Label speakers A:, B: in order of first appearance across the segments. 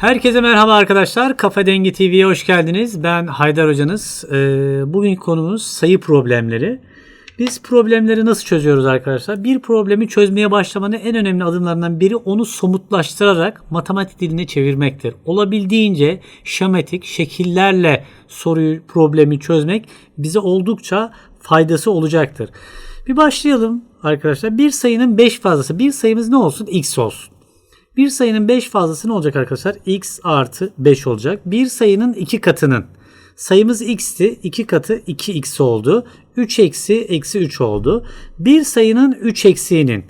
A: Herkese merhaba arkadaşlar. Kafa Dengi TV'ye hoş geldiniz. Ben Haydar Hocanız. Ee, bugünkü konumuz sayı problemleri. Biz problemleri nasıl çözüyoruz arkadaşlar? Bir problemi çözmeye başlamanın en önemli adımlarından biri onu somutlaştırarak matematik diline çevirmektir. Olabildiğince şematik şekillerle soruyu, problemi çözmek bize oldukça faydası olacaktır. Bir başlayalım arkadaşlar. Bir sayının 5 fazlası. Bir sayımız ne olsun? X olsun. Bir sayının 5 fazlası ne olacak arkadaşlar? x artı 5 olacak. Bir sayının 2 katının. Sayımız x'ti. 2 katı 2x oldu. 3 eksi eksi 3 oldu. Bir sayının 3 eksiğinin.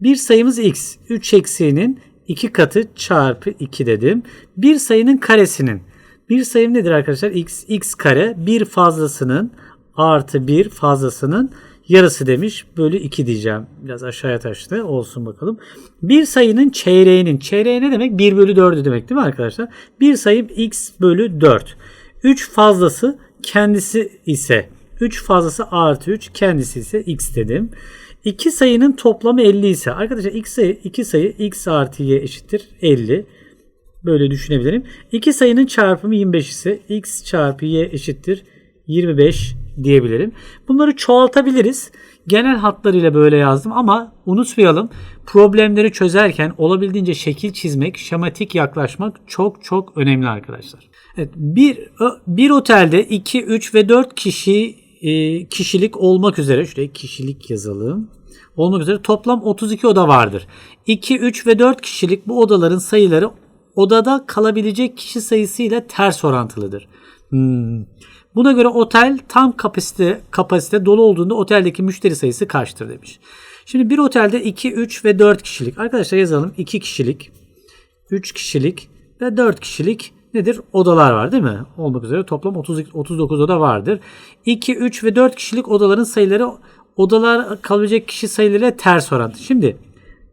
A: Bir sayımız x. 3 eksiğinin 2 katı çarpı 2 dedim. Bir sayının karesinin. Bir sayım nedir arkadaşlar? x, x kare. Bir fazlasının artı bir fazlasının yarısı demiş. Bölü 2 diyeceğim. Biraz aşağıya taştı. Olsun bakalım. Bir sayının çeyreğinin. Çeyreği ne demek? 1 bölü 4'ü demek değil mi arkadaşlar? Bir sayım x bölü 4. 3 fazlası kendisi ise 3 fazlası artı 3 kendisi ise x dedim. İki sayının toplamı 50 ise arkadaşlar x sayı, iki sayı x artı y eşittir 50. Böyle düşünebilirim. İki sayının çarpımı 25 ise x çarpı y eşittir 25 diyebilirim. Bunları çoğaltabiliriz. Genel hatlarıyla böyle yazdım ama unutmayalım problemleri çözerken olabildiğince şekil çizmek, şematik yaklaşmak çok çok önemli arkadaşlar. Evet, bir, bir otelde 2, 3 ve 4 kişi e, kişilik olmak üzere şuraya kişilik yazalım. Olmak üzere toplam 32 oda vardır. 2, 3 ve 4 kişilik bu odaların sayıları odada kalabilecek kişi sayısıyla ters orantılıdır. Hmm. Buna göre otel tam kapasite, kapasite dolu olduğunda oteldeki müşteri sayısı kaçtır demiş. Şimdi bir otelde 2, 3 ve 4 kişilik. Arkadaşlar yazalım 2 kişilik, 3 kişilik ve 4 kişilik nedir? Odalar var değil mi? Olmak üzere toplam 30, 39 oda vardır. 2, 3 ve 4 kişilik odaların sayıları odalar kalabilecek kişi sayılarıyla ters orantı. Şimdi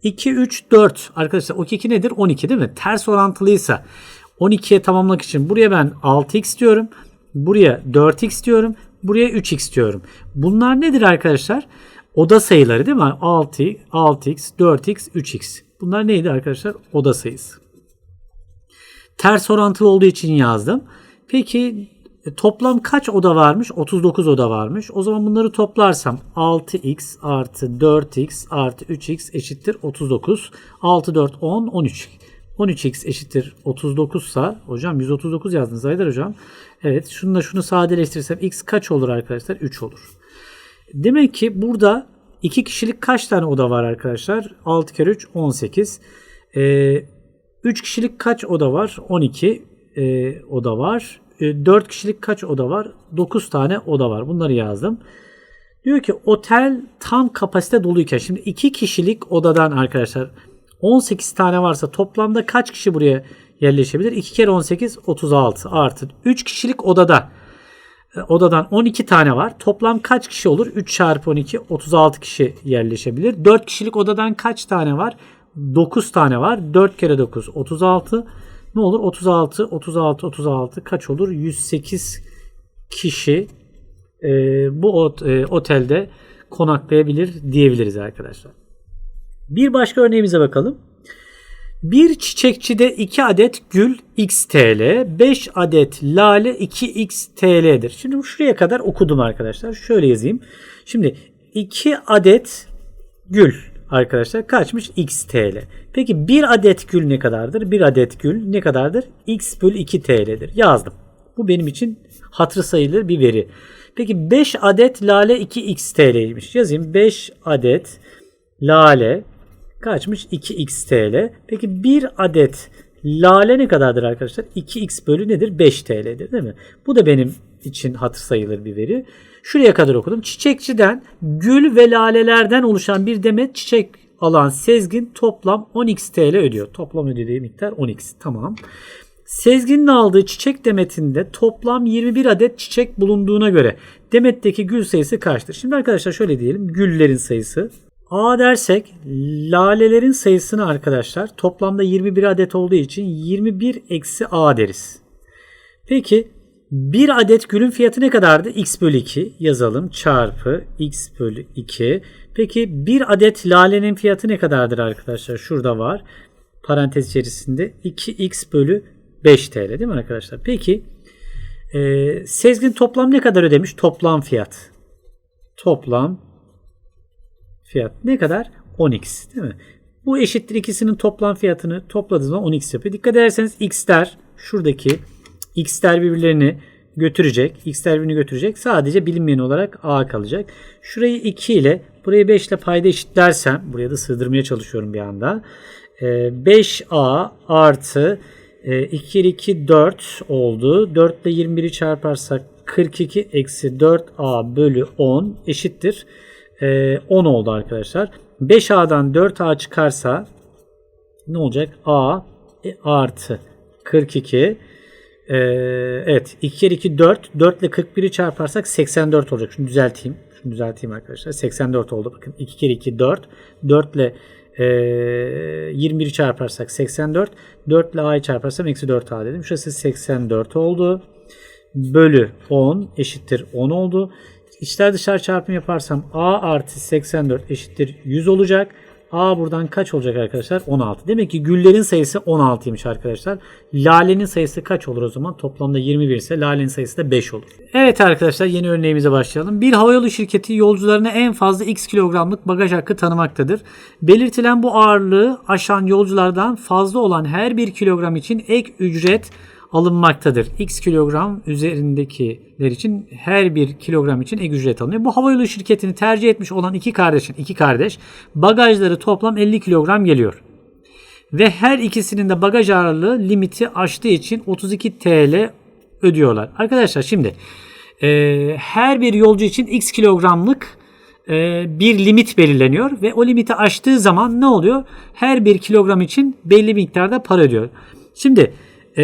A: 2, 3, 4 arkadaşlar o 2 nedir? 12 değil mi? Ters orantılıysa 12'ye tamamlamak için buraya ben 6x diyorum. Buraya 4x diyorum. Buraya 3x diyorum. Bunlar nedir arkadaşlar? Oda sayıları değil mi? 6, 6x, 4x, 3x. Bunlar neydi arkadaşlar? Oda sayısı. Ters orantılı olduğu için yazdım. Peki e, toplam kaç oda varmış? 39 oda varmış. O zaman bunları toplarsam 6x artı 4x artı 3x eşittir 39. 6, 4, 10, 13. 13x eşittir 39 sa hocam 139 yazdınız Aydar hocam. Evet şununla şunu sadeleştirirsem x kaç olur arkadaşlar? 3 olur. Demek ki burada 2 kişilik kaç tane oda var arkadaşlar? 6 kere 3 18. Ee, 3 kişilik kaç oda var? 12 e, oda var. E, 4 kişilik kaç oda var? 9 tane oda var. Bunları yazdım. Diyor ki otel tam kapasite doluyken şimdi 2 kişilik odadan arkadaşlar 18 tane varsa toplamda kaç kişi buraya yerleşebilir? 2 kere 18 36 artı 3 kişilik odada e, odadan 12 tane var. Toplam kaç kişi olur? 3 çarpı 12 36 kişi yerleşebilir. 4 kişilik odadan kaç tane var? 9 tane var. 4 kere 9 36. Ne olur? 36 36 36 kaç olur? 108 kişi e, bu ot, e, otelde konaklayabilir diyebiliriz arkadaşlar. Bir başka örneğimize bakalım. Bir çiçekçide 2 adet gül x TL, 5 adet lale 2x TL'dir. Şimdi şuraya kadar okudum arkadaşlar. Şöyle yazayım. Şimdi 2 adet gül arkadaşlar kaçmış x TL. Peki 1 adet gül ne kadardır? 1 adet gül ne kadardır? x bölü 2 TL'dir. Yazdım. Bu benim için hatırı sayılır bir veri. Peki 5 adet lale 2x TL'ymiş. Yazayım 5 adet lale kaçmış? 2x TL. Peki bir adet lale ne kadardır arkadaşlar? 2x bölü nedir? 5 TL'dir değil mi? Bu da benim için hatır sayılır bir veri. Şuraya kadar okudum. Çiçekçiden gül ve lalelerden oluşan bir demet çiçek alan Sezgin toplam 10x TL ödüyor. Toplam ödediği miktar 10x. Tamam. Sezgin'in aldığı çiçek demetinde toplam 21 adet çiçek bulunduğuna göre demetteki gül sayısı kaçtır? Şimdi arkadaşlar şöyle diyelim. Güllerin sayısı A dersek lalelerin sayısını arkadaşlar toplamda 21 adet olduğu için 21 eksi A deriz. Peki bir adet gülün fiyatı ne kadardı? X bölü 2 yazalım çarpı X bölü 2. Peki bir adet lalenin fiyatı ne kadardır arkadaşlar? Şurada var. Parantez içerisinde 2X bölü 5 TL değil mi arkadaşlar? Peki e, Sezgin toplam ne kadar ödemiş? Toplam fiyat. Toplam fiyat ne kadar? 10x değil mi? Bu eşittir ikisinin toplam fiyatını topladığınız zaman 10x yapıyor. Dikkat ederseniz x'ler şuradaki x'ler birbirlerini götürecek. X'ler birbirini götürecek. Sadece bilinmeyen olarak a kalacak. Şurayı 2 ile burayı 5 ile payda eşitlersem buraya da sığdırmaya çalışıyorum bir anda. Ee, 5a artı e, 2 2 4 oldu. 4 ile 21'i çarparsak 42 eksi 4a bölü 10 eşittir. Ee, 10 oldu arkadaşlar. 5a'dan 4a çıkarsa ne olacak? a e, artı 42 ee, evet 2 kere 2 4. 4 ile 41'i çarparsak 84 olacak. Şunu düzelteyim. Şunu düzelteyim arkadaşlar. 84 oldu. Bakın 2 kere 2 4. 4 ile e, 21'i çarparsak 84. 4 ile a'yı çarparsam eksi 4a dedim. Şurası 84 oldu. Bölü 10 eşittir 10 oldu. İçler dışarı çarpım yaparsam a artı 84 eşittir 100 olacak. A buradan kaç olacak arkadaşlar? 16. Demek ki güllerin sayısı 16'ymış arkadaşlar. Lalenin sayısı kaç olur o zaman? Toplamda 21 ise lalenin sayısı da 5 olur. Evet arkadaşlar yeni örneğimize başlayalım. Bir havayolu şirketi yolcularına en fazla x kilogramlık bagaj hakkı tanımaktadır. Belirtilen bu ağırlığı aşan yolculardan fazla olan her bir kilogram için ek ücret alınmaktadır. X kilogram üzerindekiler için her bir kilogram için ek ücret alınıyor. Bu havayolu şirketini tercih etmiş olan iki kardeşin iki kardeş bagajları toplam 50 kilogram geliyor. Ve her ikisinin de bagaj ağırlığı limiti aştığı için 32 TL ödüyorlar. Arkadaşlar şimdi e, her bir yolcu için x kilogramlık e, bir limit belirleniyor ve o limiti aştığı zaman ne oluyor? Her bir kilogram için belli miktarda para ödüyor. Şimdi e,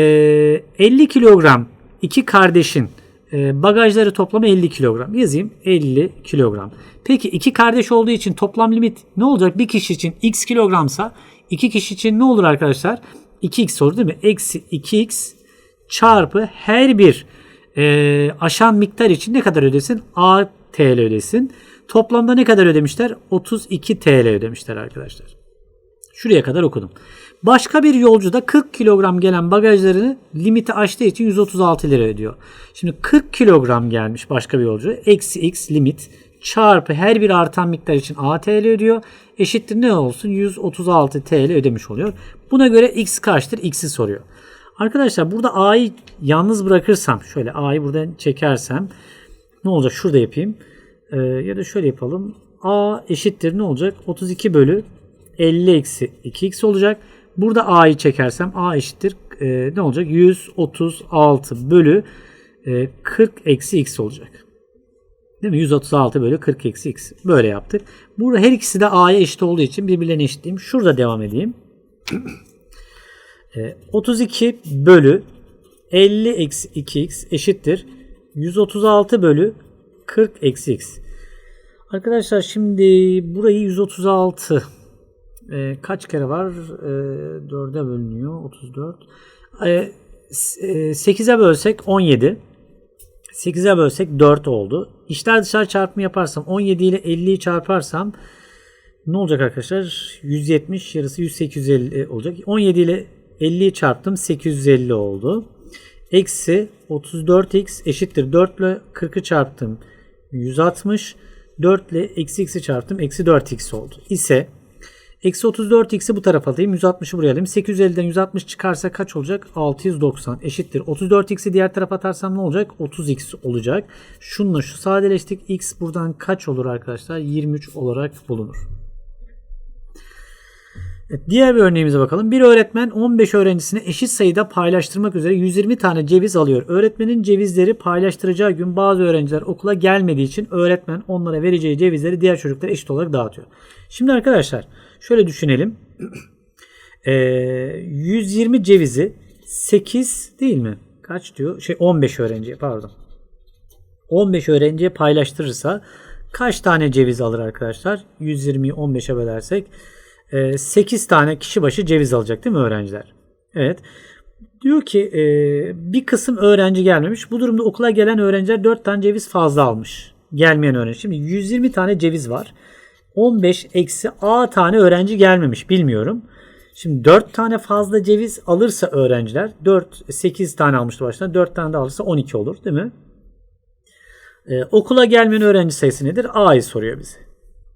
A: 50 kilogram iki kardeşin e, bagajları toplamı 50 kilogram. Yazayım 50 kilogram. Peki iki kardeş olduğu için toplam limit ne olacak? Bir kişi için x kilogramsa iki kişi için ne olur arkadaşlar? 2x olur değil mi? Eksi 2x çarpı her bir e, aşan miktar için ne kadar ödesin? A TL ödesin. Toplamda ne kadar ödemişler? 32 TL ödemişler arkadaşlar. Şuraya kadar okudum. Başka bir yolcu da 40 kilogram gelen bagajlarını limiti aştığı için 136 lira ödüyor. Şimdi 40 kilogram gelmiş başka bir yolcu. Eksi x limit çarpı her bir artan miktar için a TL ödüyor. Eşittir ne olsun? 136 TL ödemiş oluyor. Buna göre x kaçtır? X'i soruyor. Arkadaşlar burada a'yı yalnız bırakırsam şöyle a'yı buradan çekersem ne olacak? Şurada yapayım. Ee, ya da şöyle yapalım. a eşittir ne olacak? 32 bölü 50 eksi 2x olacak. Burada a'yı çekersem a eşittir e, ne olacak? 136 bölü e, 40 eksi x olacak. Değil mi? 136 bölü 40 eksi x. Böyle yaptık. Burada her ikisi de a'ya eşit olduğu için birbirlerine eşitleyeyim. Şurada devam edeyim. e, 32 bölü 50 eksi 2x eşittir. 136 bölü 40 eksi x. Arkadaşlar şimdi burayı 136 e, kaç kere var? E, 4'e bölünüyor. 34. E, e, 8'e bölsek 17. 8'e bölsek 4 oldu. İşler dışarı çarpımı yaparsam 17 ile 50'yi çarparsam ne olacak arkadaşlar? 170 yarısı 10850 olacak. 17 ile 50'yi çarptım 850 oldu. Eksi 34x eşittir 4 ile 40'ı çarptım 160. 4 ile eksi x'i çarptım eksi 4x oldu. İse Eksi 34x'i bu tarafa alayım. 160'ı buraya alayım. 850'den 160 çıkarsa kaç olacak? 690 eşittir. 34x'i diğer tarafa atarsam ne olacak? 30x olacak. Şununla şu sadeleştik. x buradan kaç olur arkadaşlar? 23 olarak bulunur. Evet, diğer bir örneğimize bakalım. Bir öğretmen 15 öğrencisine eşit sayıda paylaştırmak üzere 120 tane ceviz alıyor. Öğretmenin cevizleri paylaştıracağı gün bazı öğrenciler okula gelmediği için öğretmen onlara vereceği cevizleri diğer çocuklara eşit olarak dağıtıyor. Şimdi arkadaşlar şöyle düşünelim. Ee, 120 cevizi 8 değil mi? Kaç diyor? Şey 15 öğrenciye pardon. 15 öğrenciye paylaştırırsa kaç tane ceviz alır arkadaşlar? 120'yi 15'e bölersek 8 tane kişi başı ceviz alacak değil mi öğrenciler? Evet. Diyor ki bir kısım öğrenci gelmemiş. Bu durumda okula gelen öğrenciler 4 tane ceviz fazla almış. Gelmeyen öğrenci. Şimdi 120 tane ceviz var. 15 eksi A tane öğrenci gelmemiş. Bilmiyorum. Şimdi 4 tane fazla ceviz alırsa öğrenciler 4 8 tane almıştı baştan 4 tane de alırsa 12 olur değil mi? Ee, okula gelmeyen öğrenci sayısı nedir? A'yı soruyor bize.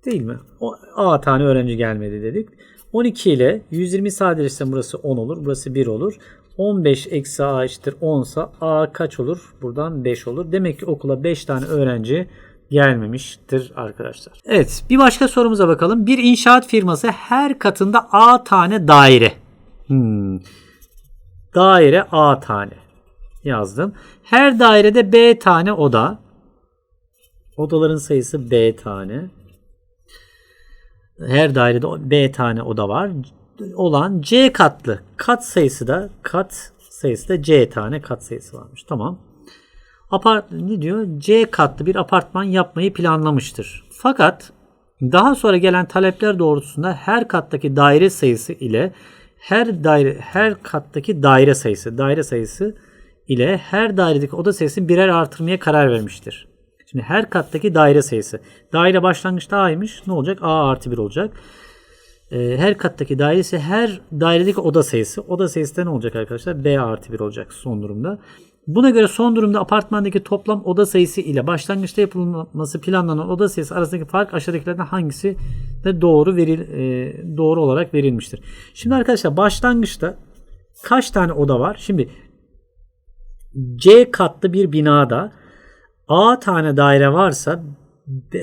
A: Değil mi? O, A tane öğrenci gelmedi dedik. 12 ile 120 sadeleştirsem burası 10 olur. Burası 1 olur. 15 eksi A eşittir 10 sa A kaç olur? Buradan 5 olur. Demek ki okula 5 tane öğrenci gelmemiştir arkadaşlar. Evet bir başka sorumuza bakalım. Bir inşaat firması her katında A tane daire. Hmm. Daire A tane yazdım. Her dairede B tane oda. Odaların sayısı B tane. Her dairede B tane oda var. Olan C katlı. Kat sayısı da kat sayısı da C tane kat sayısı varmış. Tamam. Apart ne diyor? C katlı bir apartman yapmayı planlamıştır. Fakat daha sonra gelen talepler doğrultusunda her kattaki daire sayısı ile her daire her kattaki daire sayısı, daire sayısı ile her dairedeki oda sayısını birer artırmaya karar vermiştir. Şimdi her kattaki daire sayısı. Daire başlangıçta A'ymış. Ne olacak? A artı 1 olacak. Ee, her kattaki dairesi her dairedeki oda sayısı. Oda sayısı da ne olacak arkadaşlar? B artı 1 olacak son durumda. Buna göre son durumda apartmandaki toplam oda sayısı ile başlangıçta yapılması planlanan oda sayısı arasındaki fark aşağıdakilerden hangisi de doğru veril e, doğru olarak verilmiştir. Şimdi arkadaşlar başlangıçta kaç tane oda var? Şimdi C katlı bir binada A tane daire varsa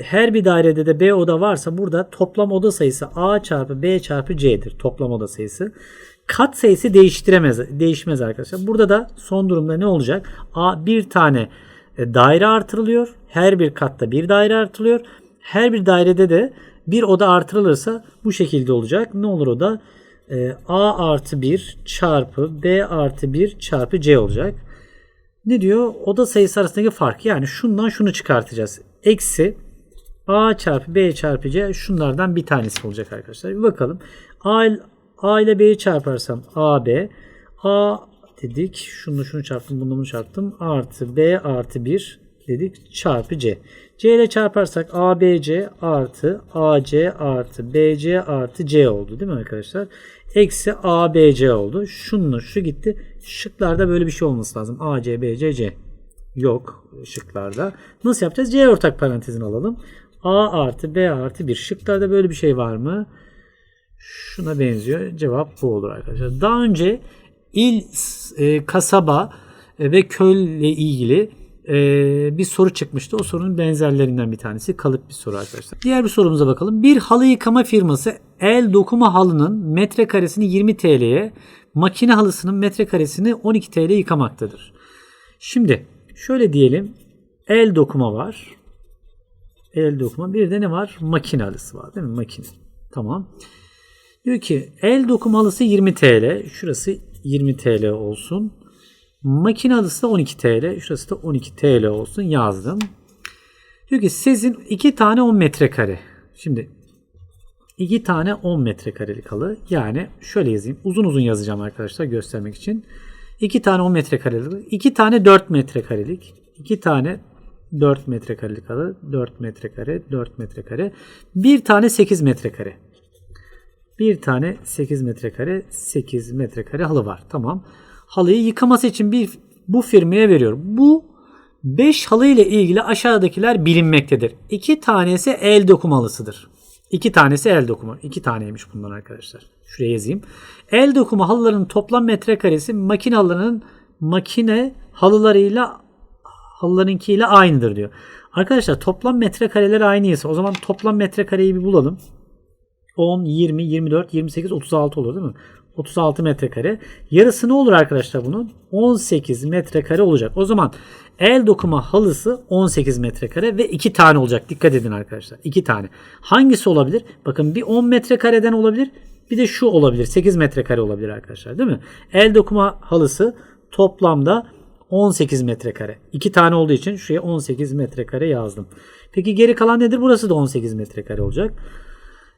A: her bir dairede de B oda varsa burada toplam oda sayısı A çarpı B çarpı C'dir. Toplam oda sayısı. Kat sayısı değiştiremez, değişmez arkadaşlar. Burada da son durumda ne olacak? A bir tane e, daire artırılıyor. Her bir katta bir daire artırılıyor. Her bir dairede de bir oda artırılırsa bu şekilde olacak. Ne olur o da? E, A artı 1 çarpı B artı 1 çarpı C olacak. Ne diyor? Oda sayısı arasındaki fark. Yani şundan şunu çıkartacağız. Eksi A çarpı B çarpı C şunlardan bir tanesi olacak arkadaşlar. Bir bakalım. A, A ile B'yi çarparsam AB. A dedik. Şunu şunu çarptım. Bunu bunu çarptım. Artı B artı 1 dedik. Çarpı C. C ile çarparsak ABC artı AC artı BC artı C oldu. Değil mi arkadaşlar? Eksi ABC oldu. Şununla şu gitti. Şıklarda böyle bir şey olması lazım. AC, BC, C. Yok şıklarda. Nasıl yapacağız? C ortak parantezini alalım. A artı B artı 1. Şıklarda böyle bir şey var mı? Şuna benziyor. Cevap bu olur arkadaşlar. Daha önce il, e, kasaba e, ve köyle ilgili e, bir soru çıkmıştı. O sorunun benzerlerinden bir tanesi. Kalıp bir soru arkadaşlar. Diğer bir sorumuza bakalım. Bir halı yıkama firması el dokuma halının metrekaresini 20 TL'ye, makine halısının metrekaresini 12 TL yıkamaktadır. Şimdi şöyle diyelim. El dokuma var. El dokuma. Bir de ne var? Makine halısı var değil mi? Makine. Tamam. Diyor ki el dokuma halısı 20 TL. Şurası 20 TL olsun. Makine halısı da 12 TL. Şurası da 12 TL olsun. Yazdım. Diyor ki sizin 2 tane 10 metrekare. Şimdi 2 tane 10 metrekarelik halı. Yani şöyle yazayım. Uzun uzun yazacağım arkadaşlar göstermek için. 2 tane 10 metrekarelik. 2 tane 4 metrekarelik. 2 tane 4 metrekarelik halı. 4 metrekare. 4 metrekare. 1 tane 8 metrekare. Bir tane 8 metrekare 8 metrekare halı var. Tamam. Halıyı yıkaması için bir bu firmaya veriyor. Bu 5 halı ile ilgili aşağıdakiler bilinmektedir. 2 tanesi el dokumalısıdır. 2 tanesi el dokuma. 2 taneymiş bundan arkadaşlar. Şuraya yazayım. El dokuma halıların toplam metrekaresi makine halılarının makine halılarıyla halılarınkiyle aynıdır diyor. Arkadaşlar toplam metrekareler aynıysa o zaman toplam metrekareyi bir bulalım. 10, 20, 24, 28, 36 olur değil mi? 36 metrekare. Yarısı ne olur arkadaşlar bunun? 18 metrekare olacak. O zaman el dokuma halısı 18 metrekare ve 2 tane olacak. Dikkat edin arkadaşlar. 2 tane. Hangisi olabilir? Bakın bir 10 metrekareden olabilir. Bir de şu olabilir. 8 metrekare olabilir arkadaşlar değil mi? El dokuma halısı toplamda 18 metrekare. 2 tane olduğu için şuraya 18 metrekare yazdım. Peki geri kalan nedir? Burası da 18 metrekare olacak.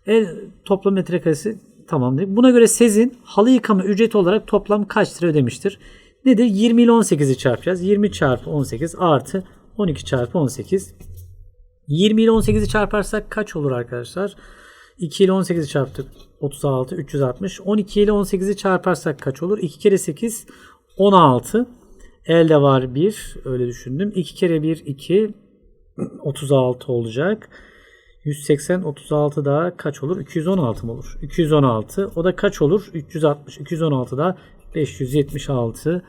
A: El toplam metrekaresi tamam değil. Buna göre Sezin halı yıkama ücreti olarak toplam kaç lira ödemiştir? Nedir? 20 ile 18'i çarpacağız. 20 çarpı 18 artı 12 çarpı 18. 20 ile 18'i çarparsak kaç olur arkadaşlar? 2 ile 18'i çarptık. 36, 360. 12 ile 18'i çarparsak kaç olur? 2 kere 8, 16. Elde var 1. Öyle düşündüm. 2 kere 1, 2. 36 olacak. 180, 36 daha kaç olur? 216 mı olur? 216. O da kaç olur? 360. 216 da 576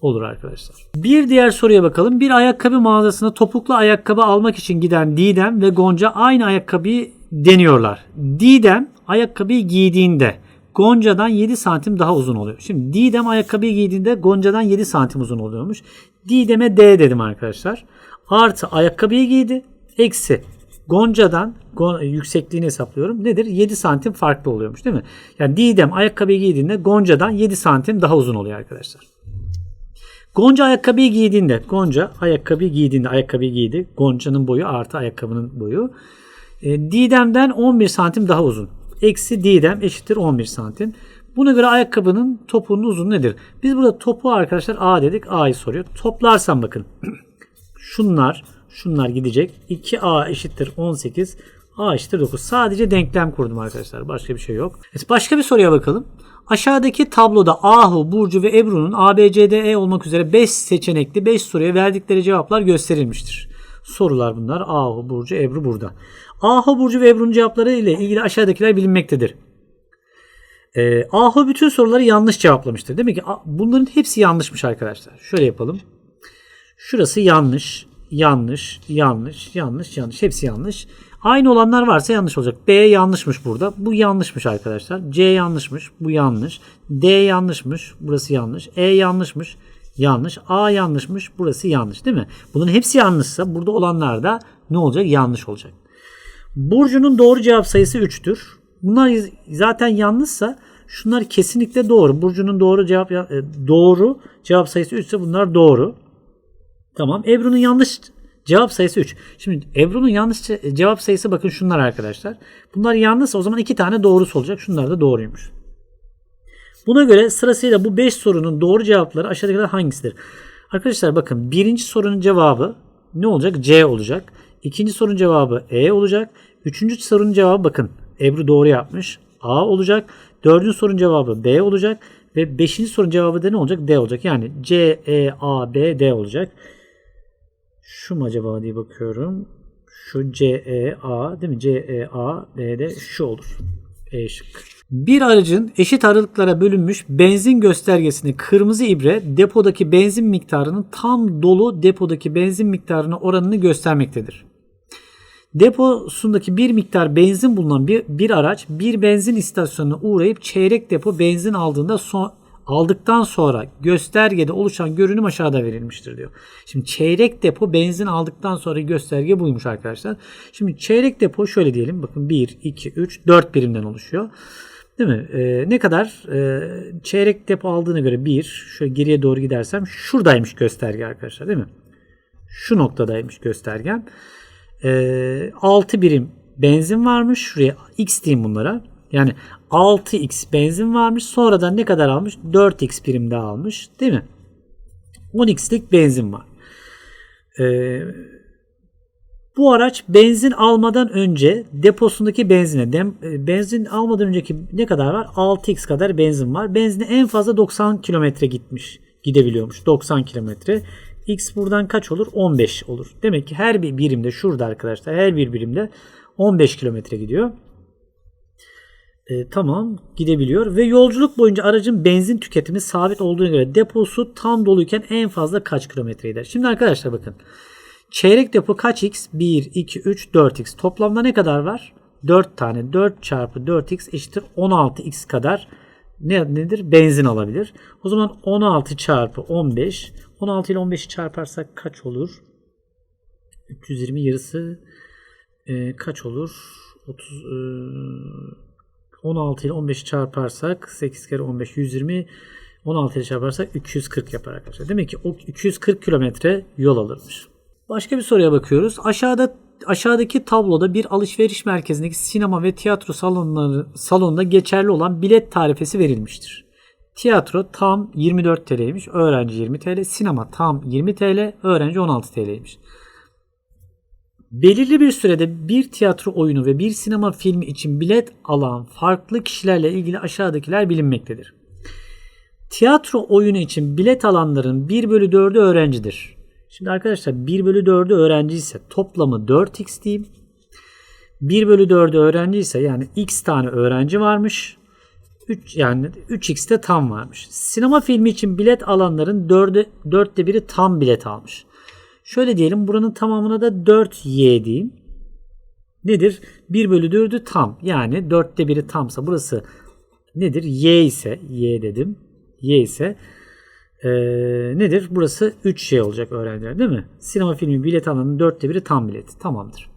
A: olur arkadaşlar. Bir diğer soruya bakalım. Bir ayakkabı mağazasına topuklu ayakkabı almak için giden Didem ve Gonca aynı ayakkabıyı deniyorlar. Didem ayakkabıyı giydiğinde Gonca'dan 7 santim daha uzun oluyor. Şimdi Didem ayakkabıyı giydiğinde Gonca'dan 7 santim uzun oluyormuş. Didem'e D dedim arkadaşlar. Artı ayakkabıyı giydi. Eksi Gonca'dan Gon- yüksekliğini hesaplıyorum. Nedir? 7 santim farklı oluyormuş değil mi? Yani Didem ayakkabıyı giydiğinde Gonca'dan 7 santim daha uzun oluyor arkadaşlar. Gonca ayakkabıyı giydiğinde, Gonca ayakkabıyı giydiğinde, ayakkabıyı giydi. Gonca'nın boyu artı ayakkabının boyu. E, Didem'den 11 santim daha uzun. Eksi Didem eşittir 11 santim. Buna göre ayakkabının topuğunun uzunluğu nedir? Biz burada topu arkadaşlar A dedik. A'yı soruyor. Toplarsam bakın. Şunlar, şunlar gidecek. 2A eşittir 18. A eşittir 9. Sadece denklem kurdum arkadaşlar. Başka bir şey yok. Başka bir soruya bakalım. Aşağıdaki tabloda Ahu, Burcu ve Ebru'nun A, B, C, D, E olmak üzere 5 seçenekli 5 soruya verdikleri cevaplar gösterilmiştir. Sorular bunlar. Ahu, Burcu, Ebru burada. Ahu, Burcu ve Ebru'nun cevapları ile ilgili aşağıdakiler bilinmektedir. Ee, Ahu bütün soruları yanlış cevaplamıştır. Demek ki bunların hepsi yanlışmış arkadaşlar. Şöyle yapalım. Şurası yanlış, yanlış, yanlış, yanlış, yanlış. Hepsi yanlış. Aynı olanlar varsa yanlış olacak. B yanlışmış burada. Bu yanlışmış arkadaşlar. C yanlışmış. Bu yanlış. D yanlışmış. Burası yanlış. E yanlışmış. Yanlış. A yanlışmış. Burası yanlış değil mi? Bunun hepsi yanlışsa burada olanlar da ne olacak? Yanlış olacak. Burcu'nun doğru cevap sayısı 3'tür. Bunlar zaten yanlışsa şunlar kesinlikle doğru. Burcu'nun doğru cevap e, doğru cevap sayısı 3 ise bunlar doğru. Tamam. Ebru'nun yanlış cevap sayısı 3. Şimdi Ebru'nun yanlış ce- cevap sayısı bakın şunlar arkadaşlar. Bunlar yanlışsa o zaman iki tane doğrusu olacak. Şunlar da doğruymuş. Buna göre sırasıyla bu 5 sorunun doğru cevapları aşağıdakiler hangisidir? Arkadaşlar bakın birinci sorunun cevabı ne olacak? C olacak. İkinci sorunun cevabı E olacak. Üçüncü sorunun cevabı bakın Ebru doğru yapmış. A olacak. Dördüncü sorunun cevabı B olacak. Ve beşinci sorunun cevabı da ne olacak? D olacak. Yani C, E, A, B, D olacak. Şu mu acaba diye bakıyorum. Şu C, E, A değil mi? C, E, A, B de şu olur. E şık. Bir aracın eşit aralıklara bölünmüş benzin göstergesini kırmızı ibre depodaki benzin miktarının tam dolu depodaki benzin miktarına oranını göstermektedir. Deposundaki bir miktar benzin bulunan bir, bir araç bir benzin istasyonuna uğrayıp çeyrek depo benzin aldığında son, aldıktan sonra göstergede oluşan görünüm aşağıda verilmiştir diyor. Şimdi çeyrek depo benzin aldıktan sonra gösterge buymuş arkadaşlar. Şimdi çeyrek depo şöyle diyelim. Bakın 1, 2, 3, 4 birimden oluşuyor. Değil mi? Ee, ne kadar e, çeyrek depo aldığına göre 1, şöyle geriye doğru gidersem şuradaymış gösterge arkadaşlar değil mi? Şu noktadaymış göstergem. Ee, 6 birim benzin varmış. Şuraya x diyeyim bunlara. Yani 6x benzin varmış. Sonradan ne kadar almış? 4x birim daha almış. Değil mi? 10x'lik benzin var. Ee, bu araç benzin almadan önce deposundaki benzine dem, e, benzin almadan önceki ne kadar var? 6x kadar benzin var. Benzine en fazla 90 kilometre gitmiş. Gidebiliyormuş. 90 kilometre. X buradan kaç olur? 15 olur. Demek ki her bir birimde şurada arkadaşlar her bir birimde 15 kilometre gidiyor. E, tamam gidebiliyor ve yolculuk boyunca aracın benzin tüketimi sabit olduğuna göre deposu tam doluyken en fazla kaç kilometre gider? Şimdi arkadaşlar bakın. Çeyrek depo kaç x? 1, 2, 3, 4x. Toplamda ne kadar var? 4 tane. 4 çarpı 4x eşittir 16x kadar ne, nedir? Benzin alabilir. O zaman 16 çarpı 15. 16 ile 15'i çarparsak kaç olur? 320 yarısı e, kaç olur? 30 e, 16 ile 15'i çarparsak 8 kere 15 120 16 ile çarparsak 340 yapar arkadaşlar. Demek ki o 240 kilometre yol alırmış. Başka bir soruya bakıyoruz. Aşağıda aşağıdaki tabloda bir alışveriş merkezindeki sinema ve tiyatro salonları salonunda geçerli olan bilet tarifesi verilmiştir. Tiyatro tam 24 TL'ymiş, öğrenci 20 TL. Sinema tam 20 TL, öğrenci 16 TL'ymiş. Belirli bir sürede bir tiyatro oyunu ve bir sinema filmi için bilet alan farklı kişilerle ilgili aşağıdakiler bilinmektedir. Tiyatro oyunu için bilet alanların 1 bölü 4'ü öğrencidir. Şimdi arkadaşlar 1 bölü 4'ü öğrenci ise toplamı 4x diyeyim. 1 bölü 4'ü öğrenci ise yani x tane öğrenci varmış. 3 yani 3x de tam varmış. Sinema filmi için bilet alanların 4'e 4'te 1'i tam bilet almış. Şöyle diyelim buranın tamamına da 4y diyeyim. Nedir? 1 bölü 4'ü tam. Yani 4'te 1'i tamsa burası nedir? Y ise y dedim. Y ise ee, nedir? Burası 3y olacak öğrenciler değil mi? Sinema filmi bilet alanının 4'te 1'i tam bilet. Tamamdır.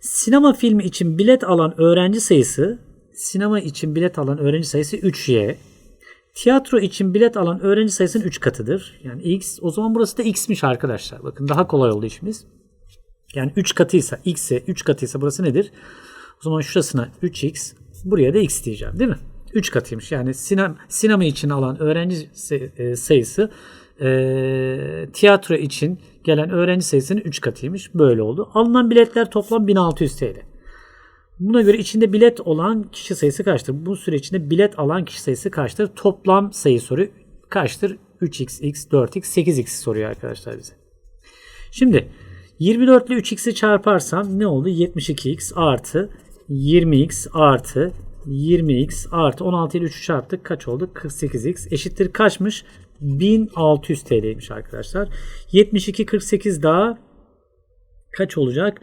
A: Sinema filmi için bilet alan öğrenci sayısı sinema için bilet alan öğrenci sayısı 3y. Tiyatro için bilet alan öğrenci sayısının 3 katıdır. Yani x. O zaman burası da x'miş arkadaşlar. Bakın daha kolay oldu işimiz. Yani 3 katıysa x'e 3 katıysa burası nedir? O zaman şurasına 3x buraya da x diyeceğim değil mi? 3 katıymış. Yani sinema, sinema için alan öğrenci say- sayısı e, tiyatro için gelen öğrenci sayısının 3 katıymış. Böyle oldu. Alınan biletler toplam 1600 TL. Buna göre içinde bilet olan kişi sayısı kaçtır? Bu süre içinde bilet alan kişi sayısı kaçtır? Toplam sayı soruyor. Kaçtır? 3x, x, 4x, 8x soruyor arkadaşlar bize. Şimdi 24 ile 3x'i çarparsam ne oldu? 72x artı 20x artı 20x artı 16 ile 3'ü çarptık. Kaç oldu? 48x eşittir kaçmış? 1600 TL'ymiş arkadaşlar. 72, 48 daha kaç olacak?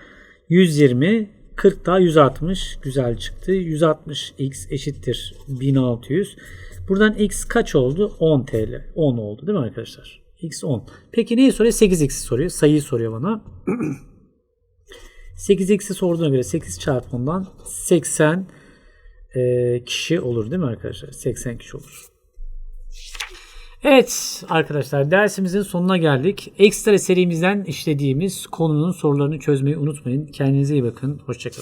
A: 120, 40 daha 160 güzel çıktı. 160x eşittir 1600. Buradan x kaç oldu? 10 TL. 10 oldu değil mi arkadaşlar? x 10. Peki neyi soruyor? 8x'i soruyor. Sayıyı soruyor bana. 8x'i sorduğuna göre 8 çarpı 10'dan 80 e, kişi olur değil mi arkadaşlar? 80 kişi olur. Evet arkadaşlar dersimizin sonuna geldik. Ekstra serimizden işlediğimiz konunun sorularını çözmeyi unutmayın. Kendinize iyi bakın. Hoşçakalın.